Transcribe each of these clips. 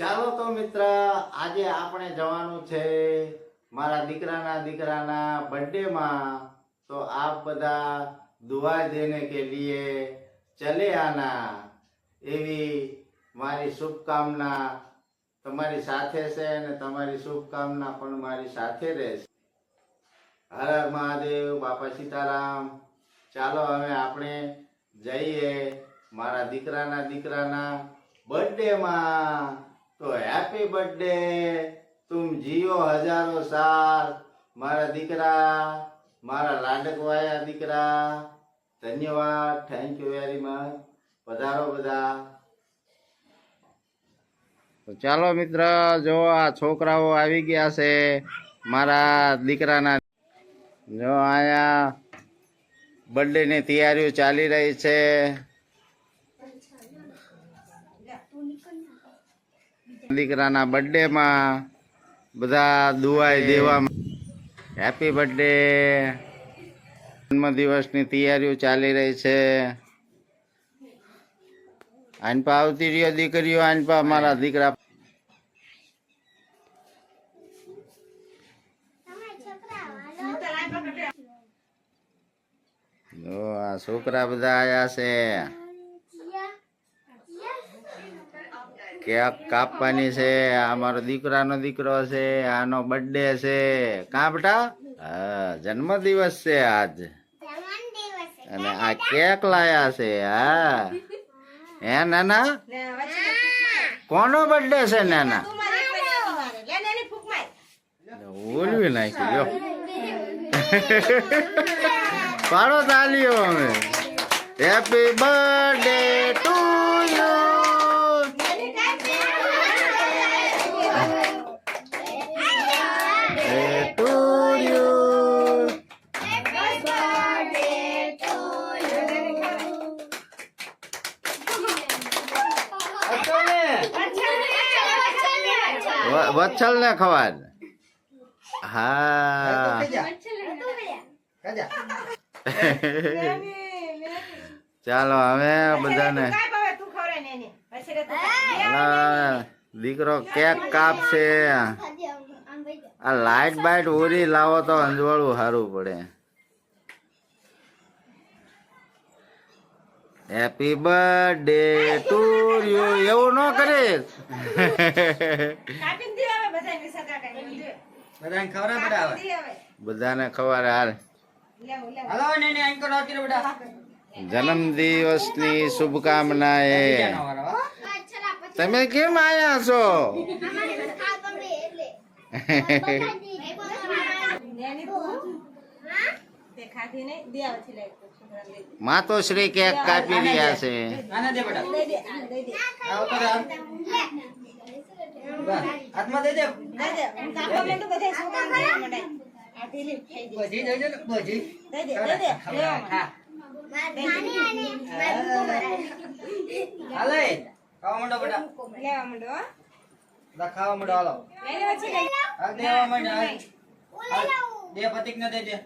ચાલો તો મિત્ર, આજે આપણે જવાનું છે મારા દીકરાના દીકરાના બર્થડે માં તો આપ બધા દુઆ દેને કે લીએ ચલે આના. એવી મારી શુભકામના તમારી સાથે છે અને તમારી શુભકામના પણ મારી સાથે રહેશે. હર મહાદેવ, બાપા સીતારામ. ચાલો હવે આપણે જઈએ મારા દીકરાના દીકરાના બર્થડે માં તો હેપી બર્થડે તું જીઓ હજારો સાલ. મારા દીકરા, મારા લાડકવાયા દીકરા. ધન્યવાદ. થેન્ક યુ વેરી મચ પધારો બધા. તો ચાલો મિત્ર, જો આ છોકરાઓ આવી ગયા છે, મારા દીકરાના. જો આયા બર્થડે ની તૈયારીઓ ચાલી રહી છે. દીકરાના બર્થડે માં બધા દુઆઈ દેવા હેપી બર્થડે જન્મદિવસની તૈયારીઓ ચાલી રહી છે. આનપા આવતી રહ્યો દીકરીઓ આનપા મારા દીકરા. છોકરા બધા આયા છે. કેક કાપવાની છે, આ મારો દીકરાનો દીકરો છે, આનો બર્થડે છે. કા બેટા? હા, જન્મદિવસ છે આજ. અને આ કેક લાયા છે, હા. હે, નાના? કોનો બર્થડે છે, નાના? ઓલવી નાખી જો પાડો તાલીઓ અમે. હેપી બર્થડે ટુ વત્સલ ને ખવાડ હા. ચાલો હવે બધાને દીકરો કેક કાપશે. આ લાઈટ બાઈટ ઓરી લાવો તો અંજવાળું સારું પડે. હેપી બર્થડે ટુ યુ એવું ન કરે. બધાને ખવડાવ બેટા હવે. બધાને ખબર હાલ. હાલો ને ને અહીં કરો. જન્મ દિવસની તમે કેમ આયા છો? માતોશ્રી કેક કાપી રહ્યા છે. દે દે. બધી દે ને. હાલે. ખાવા માંડો બેટા. ખાવા માંડો, હાલો. હાલ. હાલ. દે દે દે.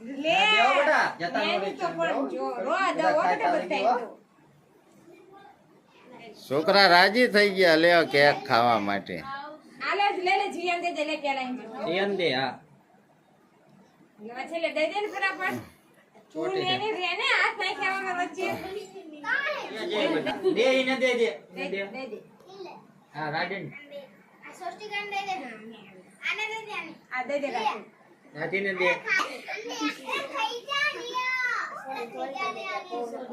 હા, દેવો બેટા. જતા નો રહી છે, દેવો. બધા ખાતા રહી ગયો, હો. છોકરા રાજી થઈ ગયા લ્યો કેક ખાવા માટે ધ્યાન દે, હા. ચોટી દે. દે, દે બેટા. દે એને દે દે. એને દે. હા, રાડીને. રાધીને દે. રુદ્રને દે.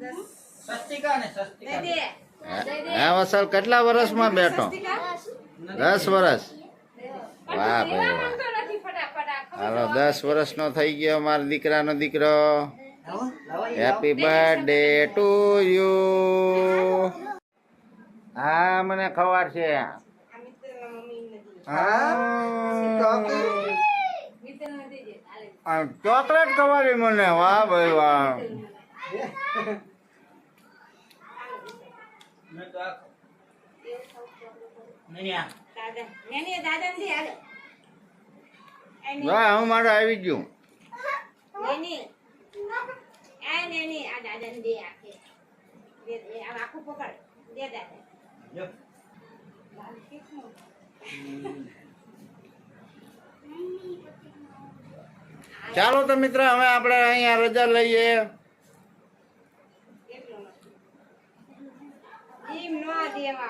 હે? વત્સલ કેટલા વર્ષમાં બેઠો? દસ વર્ષ? વાહ ભાઈ વાહ. હાલો દસ વર્ષનો થઈ ગયો મારો દીકરાનો દીકરો. હેપી બર્થડે ટુ યુ હા મને ખબર છે. ચોકલેટ ખવાડી મને. વાહ ભાઈ વાહ. દાદા નેની દાદા ને હાલે. વાહ હું મારે આવી ગયું. નેની. આ નેની આ દાદા ને દે આખે. દે દે આ આખું પકડ. દે દાદા. ચાલો તો મિત્ર હવે આપણે અહીંયા રજા લઈએ. ยังไง